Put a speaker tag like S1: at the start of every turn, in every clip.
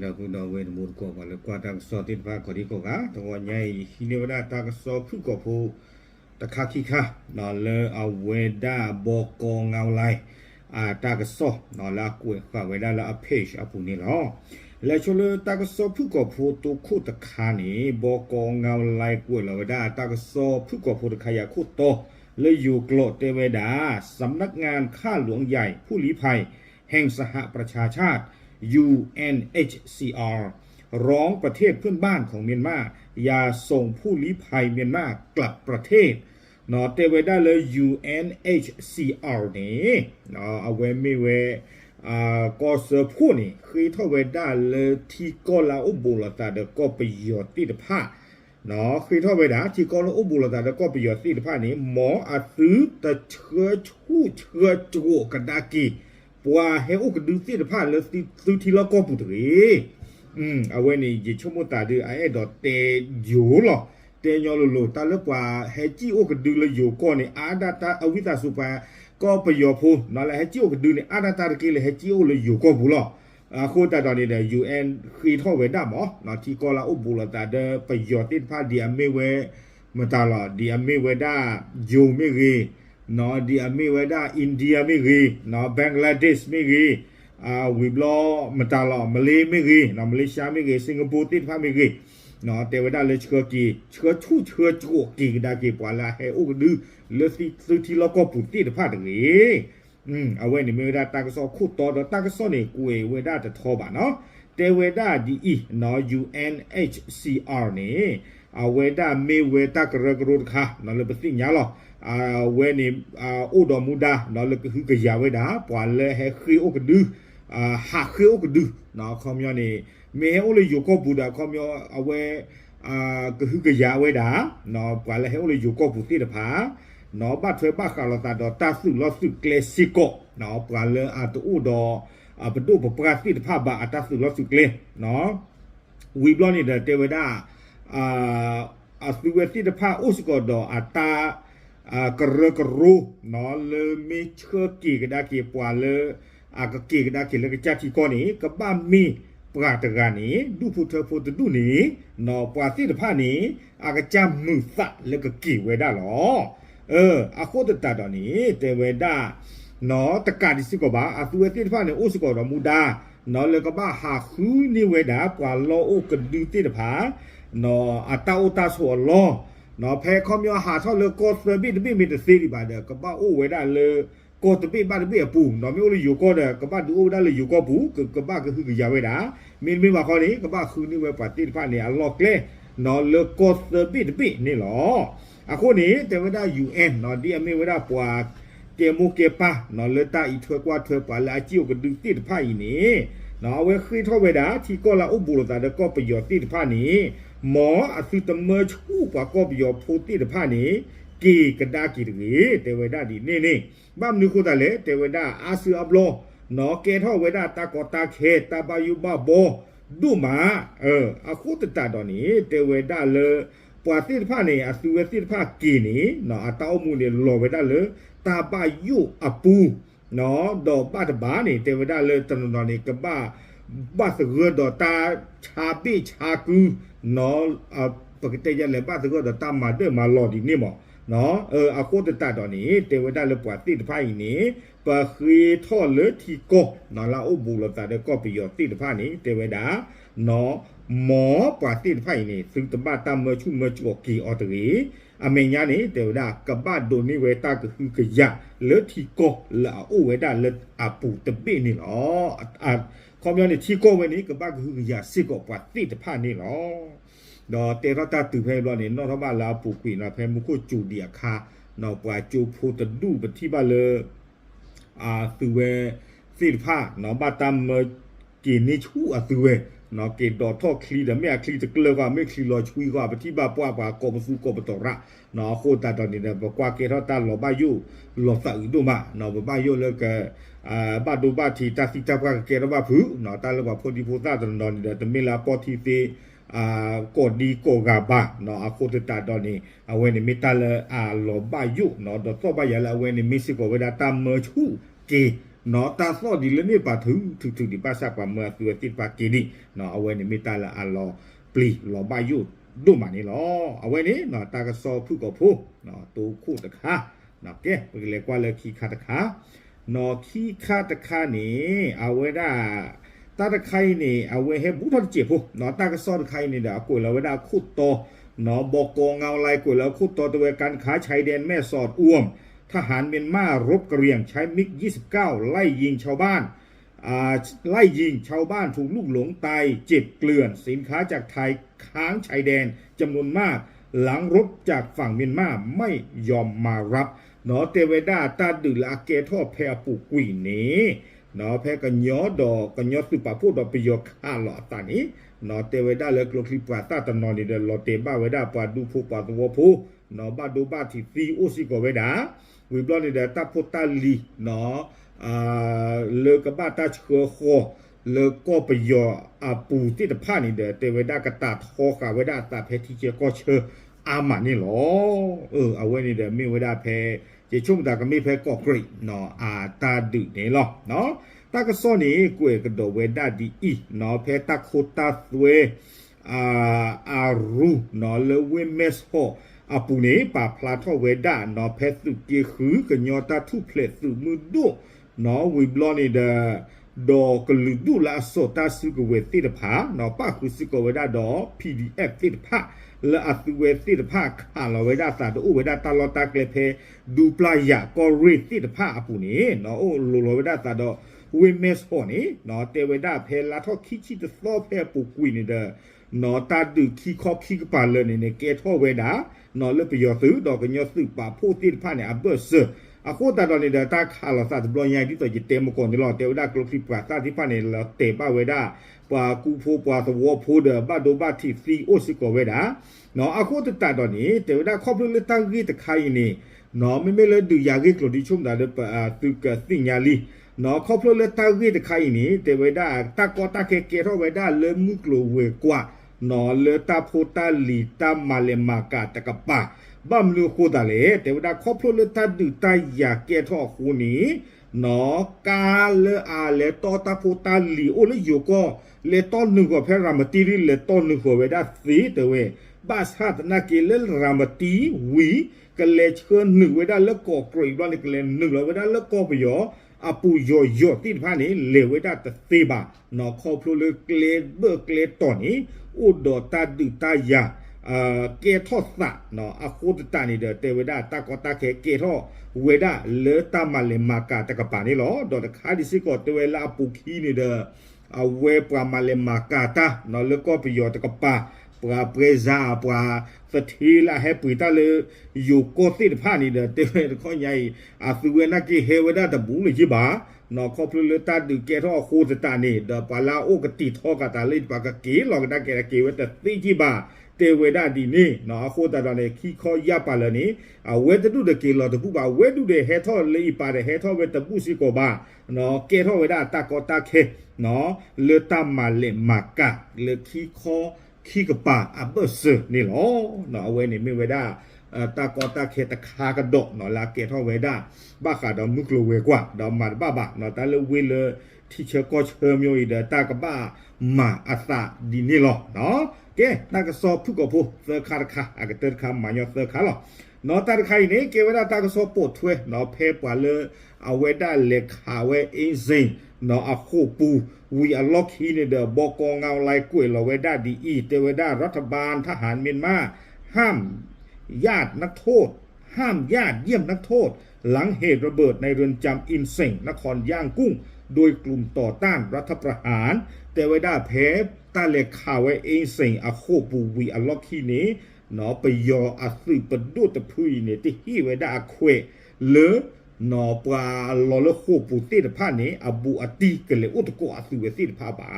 S1: na ku no we mu ko ba le kwa ta so tin ba ko di ko ga to wa nyai hi ne da ta ka so phu ko phu ตะคาคิคานอเลอเวด้าบอกองเงาไลอาตากซอนอลากวยกเวด้าละอเพชอปุนี่ลอและชลตากซอผู้ก็ผู้ตุคุตะคานี่บอกองเงาไลกวยละเวด้าตากซอผู้ก็ผู้ตะคายาคุโตเลยอยู่โกรธเตเวดาสำนักงานข้าหลวงใหญ่ผู้ลี้ภัย แห่งสหประชาชาติ UNHCR ร้องประเทศเพื่อนบ้านของเมียนมาอย่าส่งผู้ลี้ภัยเมียนมากลับประเทศเนาะเตเวได้เลย UNHCR นี่เนาะเอาไว้ไม่เวอ่าก็เสือผู้นี่คือเท่าเวได้เลยที่ก็ลาอุบุลตาเดก็ไปหยอดที่เดผ้าเนาะคือเท่าเวดาที่ก็ลาอุบุลตาเดก็ไปหยอดที่เดผ้านี่หมออาซื้อแต่เชื้อชู้เชื้อจูกันดากี ပွာဟေဥကဒုစီတဖာလစတီသူတီလကောပုတရီอืมအဝဲနေဂျေချုံမတာဒီအဲ့တော့တေဂျိုလောတေညောလိုလိုတလပွာဟေချီဥကဒုလယိုကောနေအာဒတာအဝိတာစုပါကောပယောဖူနော်လေဟေချီဥကဒုနေအာဒတာကေလေဟေချီဥလယိုကောဘူးလောအခုတတော်နေတဲ့ UN ခေထောဝေတာမောနော်တီကောလာဥဘူလာတာဒပယောတိဖာဒီအမေဝေမတာလာဒီအမေဝေဒါဂျိုမေဂေ နော်ဒီအမေဝဒါအိန္ဒိယမေကြီးနော်ဘင်္ဂလားဒေ့ရှ်မေကြီးအာဝီဘလောမတာလောမလေးမေကြီးနော်မလေးရှားမေကြီးစင်ကာပူတိဖာမေကြီးနော်တေဝဒါလေချကကီချကချူချကချူကီဒါကီပွာလာဟဲဥကဒူလေစီစီတီလောကပူတိတဖာတကြီးอืมအဝဲနေမေဒါတာကဆောခုတော်တာကဆောနေကိုဝေဒါတထောပါနော်တေဝဒါဒီအီနော် UNHCR နေ အဝဲဒါမေဝဲတာကရကရုခါနော်လေပသိညာလောအာဝဲနေအာအိုတော်မူဒါနော်လကဟူကရဝဲဒါပွာလဲဟဲခရီအိုကဒူအာဟာခရီအိုကဒူနော်ခေါမျောနေမေဟဲအိုလေယိုကောဘူဒါခေါမျောအဝဲအာကဟူကရဝဲဒါနော်ပွာလဲဟဲအိုလေယိုကောဘူတိတဖာနော်ဘတ်ထွဲဘခါလတာတော့တဆုလောဆုကလစီကိုနော်ပွာလဲအတူတော့အပဒုပပရာတိတဖာဘာအတဆုလောဆုကလေနော်ဝီဘလောနေတဲ့တေဝဒါ အာအသုဝတိတဖာဥစကောတော့အတာ à cờ cờ ru nó lơ mi chơ kỳ cái đa kỳ quả lơ à cái kỳ cái đa kỳ lơ cái cha chi con này cái ba mi ปราตกานี้ดูพุทธพุทธดูนี้นอปราสิทธภานี้อากจามมือสะแล้วก็กี่เวดาหรอเอออาโคตตาตอนนี้เตเวดานอตะกาดิสิกบาอาตุเวติทภาเนี่ยโอสิกอรมูดานอแล้วก็บ้าหาคูนี่เวดาปว่าลอโอกดูติทภานออา နော်အတာအတာဆိုလောနော်ဖဲခေါမျောဟာဆောလကောစဘိတဘိမီတစီရီပါဒကပအိုဝဲဒါလေကောတပိပါတပိအပူနော်မျိုးလေးယူကောတဲ့ကပဒူအိုဒါလေယူကောဘူးကပကခုကရဝဲတာမင်းမင်းမခေါ်နေကပခုနေဝဲပါတိဖာနေအလော့ကလေနော်လကောစဘိတပိနေလောအခုနေတေဝဒါ UN နော်ဒီအမေဝဲဒါပွာတေမူကေပါနော်လတာဤထွဲကွာထွဲပါလာချီကဒူတိတဖိုင်နေနော်ဝဲခိထောဝဲတာချီကောလာဥပူလတာတော့ကောပယောတိတဖာနေ မောအသုတမချူပါကောဘီယောဖိုတိတဖာနေကေကဒါကီရေတေဝဒဒီနေနေဘမ်နုခုတလေတေဝဒအာဆူအဘလောနော်ကေထောဝေဒတာကောတာခေတာဘယုဘဘောဒုမာအဲအခုတတတော်နေတေဝဒလေပွာတိတဖနေအသူဝတိတဖကေနေနော်အတောက်မှုနေလောဝေဒလေတာဘယုအပူနော်တော့ပတ်ဘာနေတေဝဒလေတန်တော်နေကဘာ bác sư gỡ đó ta cha bị cha cứ nó à bác tây gia lên bác sư gỡ đó ta mà đỡ mà lo đi nè mà nó ờ à cô tự ta đó nè để với ta lập quả tít phải nè và khi thọ lỡ thì cô nó là ô bù là ta để có bị giờ tít phải nè để với đã nó หมอปาตินไฟนี่ซึ่งตบาตามเมื่อชุ่มเมื่อจวกกีออตรีอเมญานี่เดี๋ยวดากับบ้านโดนนี่เวตาก็คือกะยะเลือที่ก็ละอู้เวดาเลืออาปูตะเปนี่หรออ่า ကောမြောင်းနေချီကောဝဲနေကပတ်ကူကရစစ်ကောပတ်တိတဖာနေလောတော့တေရတာတူဖဲလောနေနော်တော့မလာပူကွေနော်ဖဲမကိုကျူဒီအခါနော်ပွာကျူဖိုတဒူပတိပါလေအာသူဝဲစစ်ဖာနော်ဘာတမ်ကင်းနေချူအသူဝဲ နော်ကေတော်ထော့ခလီဒမြခလီတကလကမေခလီလောချွီကပတိပါပွားပါကောမစုကောပတော်ရနော်ခိုတာတော်နေတဲ့ဘကွာကေတော်တာလောဘယုလောသဥဒုမနော်ဘဘယုလကအာဘဒုဘတီတသိတပကကေရဘဖူနော်တာလောဘဖိုဒီဖိုတာတော်နေတဲ့တမင်လာပေါ်တီသေးအာကိုဒီကိုဂါဘာနော်အခုတတတော်နေအဝဲနေမီတလအာလောဘယုနော်တော့တော့ပါရလာဝဲနေမီစီကိုဝဲတာမချူကေ เนาะตาซอดีเลนี่ปาถึงถึงถึงดีปาซาปาเมื่อตัวติดปากินี่เนาะเอาไว้นี่มีตาละอัลลอปลีหลอบายุดดูมานี่หลอเอาไว้นี่เนาะตากระซอผู้กับผู้เนาะตูคู่ตะขาเนาะแกเปเรียกว่าเลยขี้ขาตะขาเนาะขี้ขาตะขานี่เอาไว้ได้ตาตะไครนี่เอาไว้ให้บุทอนเจี๊ยบผู้นาะตากระซอตะไครนี่เดี๋ยวกุยเราไว้ได้คู่โตเนาะบอกโกงเงาลายกุยเราคู่โตตัวการขาชายแดนแม่สอดอ้วม ทหารเมียนมารบกระเรียงใช้มิก 29 ไล่ยิงชาวบ้านไล่ยิงชาวบ้านถูกลูกหลงตายเจ็บเกลื่อน สินค้าจากไทยค้างชายแดนจำนวนมาก หลังรบจากฝั่งเมียนมาไม่ยอมมารับเนาะเตเวดาตาดือลาเกทอแพรปูกุยนี้เนาะแพกันยอดอกกันยอสุปาพูดดอกประโยคข้าหลอตานี้เนาะเตเวดาเลยกลคลิปวาตาตนอนนี่เดลอเตบ้าเวดาปาดูผู้ปาตัวผู้นาะบ้าดูบ้าที่ซีโอซิโกเวดา ဝီဘလော့နေတဲ့တပ်ဖို့တလီနော်အာလေကဘာတာချခောလေကောပယောအပူတိတဖာနေတဲ့တေဝဒကတာထောကဝဒတာဖဲတီချေကောချအာမနီလောเออအဝဲနေတဲ့မိဝဒဖဲကျေချုံတာကမိဖဲကော့ဂရိတ်နော်အာတာဒုနေလောနော်တကစောနေကွေကဒဝဒဒီအီနော်ဖဲတခိုတာသွေအာအာရူနော်လေဝေမက်ဟော အပူနေပါဖလာထောဝေဒနော်ဖက်စုပြေခူကညောတာထုဖလက်စုမှုဒိုနော်ဝီဘလောနေတာဒေါ်ကလူဒူလာစောတာစုကဝေတိတဖာနော်ပခုစုကဝေဒဒေါ် PDF တိတဖာလာအသူဝေတိတဖာခါလဝေဒတာတူဝေဒတာလောတာကလေဖေဒူပလာယာကောရီတိတဖာအပူနေနော်အိုလိုလိုဝေဒတာတော့ဝေမက်ဟောနေနော်တေဝေဒဖေလာထောခိချိတသောဖေပူကွီနေတဲ့ နော်တာဒူခိခောခိကပါလနေနေကေထောဝေဒာနော်လပယောသူတော့ကညောစုပါဖို့တိဖာနေအဘဆအခုတတော်နေတာတာခါလာသတ်ဘလညိုင်ဒီတော့တေမကွန်ဒီလောတေဝဒကလခိပါတာဒီဖာနေလောတေပါဝေဒပါကူဖို့ပါသဝဖို့ဒဘဒဘတိစီအိုစီကိုဝေဒနော်အခုတတတော်နေတေဝဒခေါပလလတန်ကြီးတခိုင်နေနော်မမေလဒူယာဂိကလိုဒီချုံဒါဒပသူကသိညာလီနော်ခေါပလလတန်ကြီးတခိုင်နေတေဝဒတကောတကေကေရောဝေဒလေမှုကလိုဝေကွာ no le ta phota li ta male maka ta ka pa bam lu khu da le te da kho phlo le ta du ta ya ke tho khu ni no ka le a le to ta phota li o le yo ko le to nu ko phe ra ma ti ri le to nu ko we da si te we ba sa ta na ke le ra ma ti wi ka le chhe nu we da le ko kroi ba le ke le nu le we da le ko pa yo အပူယောယောတိဖာနေလေဝဒတသေးပါနော်ခေါဖလိုလေကလေဘကလေတော်နီဥဒတာဒူတယာအာကေထောသနော်အခုတတနေတဲ့တေဝဒတကောတခေကေထောဝေဒလေတမလေမကာတကပါနေလောဒေါ်တခါဒီစီကိုတေဝလာပူခီနေတဲ့အဝဲပမလေမကာတာနော်လေကောပယောတကပါ ပွာပွဲဇာပွာသတိလာဟဲပွေတလေယိုကိုတိဖာနီတဲ့တေခေါညာယအသူဝဲနာကေဟဲဝဒတဘူးလေကြီးပါနော်ခေါပလူလတာဒူကေထောခိုဒတာနေဒပလာအိုကတိထောကတာလေပကကေလောကဒါကေကေဝတသိကြီးပါတေဝေဒဒီနေနော်အခိုတာတာလေခီခောရပါလနေအဝေတတုတကေလောတပုပါဝေတုတဲ့ဟဲထောလေပါတဲ့ဟဲထောဝေတပုစီကောပါနော်ကေထောဝေဒတာကောတာခေနော်လေတမလေမကလေခီခော ขี้กระปาอับเบอร์ซึนี่หรอเนาะเวนี่ไม่เวด้าตากอตาเคตะคากระดกเนาะลาเกทอเวด้าบ้าขาดอมนุกโลเวกว่าดอมมาบ้าบะเนาะตาเลเวเลยที่เชก็เชิมโยอีเดตากระบ้ามาอัสาดีนี่หรอเนาะเกนากสอบผู้กบผู้เซอร์คาร์คาอากเตอร์คามายอเซอร์คาหรอเนาะตาใครนี่เกเวด้าตากสอบปวดถ้วยเนาะเพปวาเลเอาเวด้าเลขาเวอินซิงเนาะอะโคปู we are lock ฮีเนี่ยเดบอกองเงาลายกล้วยเราไว้ได้ดีอีเตไว้ได้รัฐบาลทหารเมียนมาห้ามญาตินักโทษ ห้ามญาติเยี่ยมนักโทษ หลังเหตุระเบิดในเรือนจำอินเซงนครย่างกุ้ง โดยกลุ่มต่อต้านรัฐประหารแต่ไว้ได้แพ้ตาเลข่าวไว้เองเซงอโคปูวีอะล็อกฮีนี้เนาะไปยออาซึปดูตะพุยเนี่ยที่ฮีไว้ได้อเควเลอ နော်ပွာလော်လခုပူတိတဖာနေအဘူအတီကလေဥတကောအသူဝစီတဖာပါ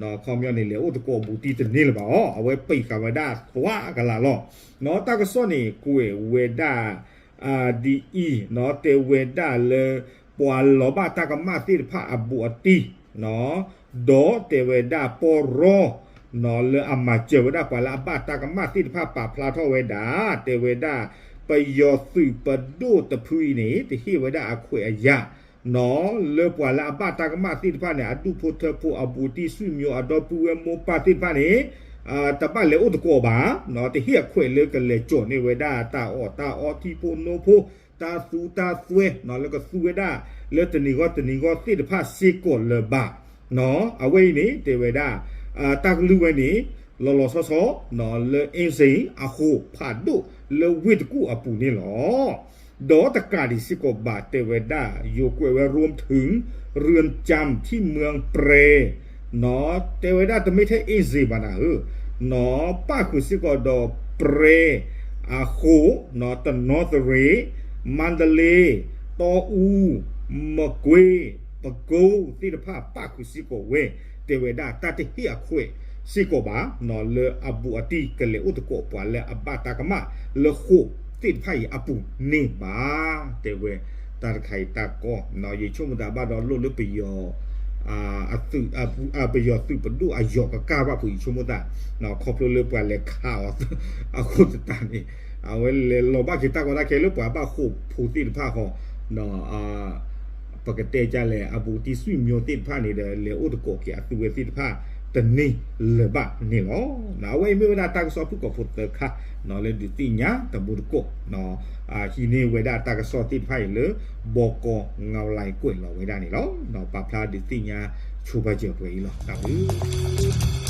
S1: နော်ခေါမျောနေလေဥတကောဘူတီတနေလပါဟောအဝဲပိတ်ကဝဒါသွားကလာလောနော်တကစောနေကိုဝေဒါအာဒီအီနော်တေဝေဒါလေပွာလောဘတကမတိတဖာအဘူအတီနော်ဒေါ်တေဝေဒါပေါ်ရောနော်လေအမချေဝဒါပလာဘတကမတိတဖာပါဖလာထောဝေဒါတေဝေဒါ ပယောစုပဒုတဖူနေတဟိဝဒအခွေအယနော်လေပွာလာဘတာကမတိဖာနေအတူဖို့ထဖို့အဘူတီဆွေမျိုးအတော့ပူဝမောပါတိဖာနေအာတပတ်လေဥတကောပါနော်တဟိယခွေလေကလေကြောနေဝဒါတာအောတာအောတီပိုနိုဖိုတာသူတာသွဲနော်လေကသူဝဒါလေတနီကောတနီကောတိတဖာစေကောလေဘာနော်အဝိနေတေဝဒါအာတကလူဝနေလောလောဆောဆောနော်လေအင်းစိအခုဖာ เลวิดกูอปูนี่หรอดอตกาดิสิโกบาเตเวดาโยเกเวรวมถึงเรือนจำที่เมืองเปรหนอเตเวดาจะไม่ใช่อีซิบานาเออนอป้าคือสิโกดอเปรอาโคหนอตะนนอตเรมันเดเลตออูมะเกวปะโกที่ภาพป้าคือสิโกเวเตเวดาตาเตเฮียคุย สิโกบาเนอเลอบูอติกะเลอุตโกปวาเลอบาตากะมะเลโคติดไผอปูเนบาเตเวตาไข่ตากอเนอเยชุมดาบาดอโลเลปยออ่าอตุอาปูอาปยอตุปดุอายอกะกาบะปุยชุมดาเนอคอปโลเลปวาเลคาวอะโคตตานี่อาเวเลโลบาคิตากอดาเคเล တနေလဘနေလောနာဝေမေဝဒတာကစောပုကဖုတခနော်လေဒီတိညာတဘူကိုနော်အာဟိနေဝေဒတာကစောတိဖိုင်လေဘောကောငောလိုက်ကိုလောဝေဒနေလောနော်ပပလာဒီတိညာချူပကြွယ်လောတာဘူး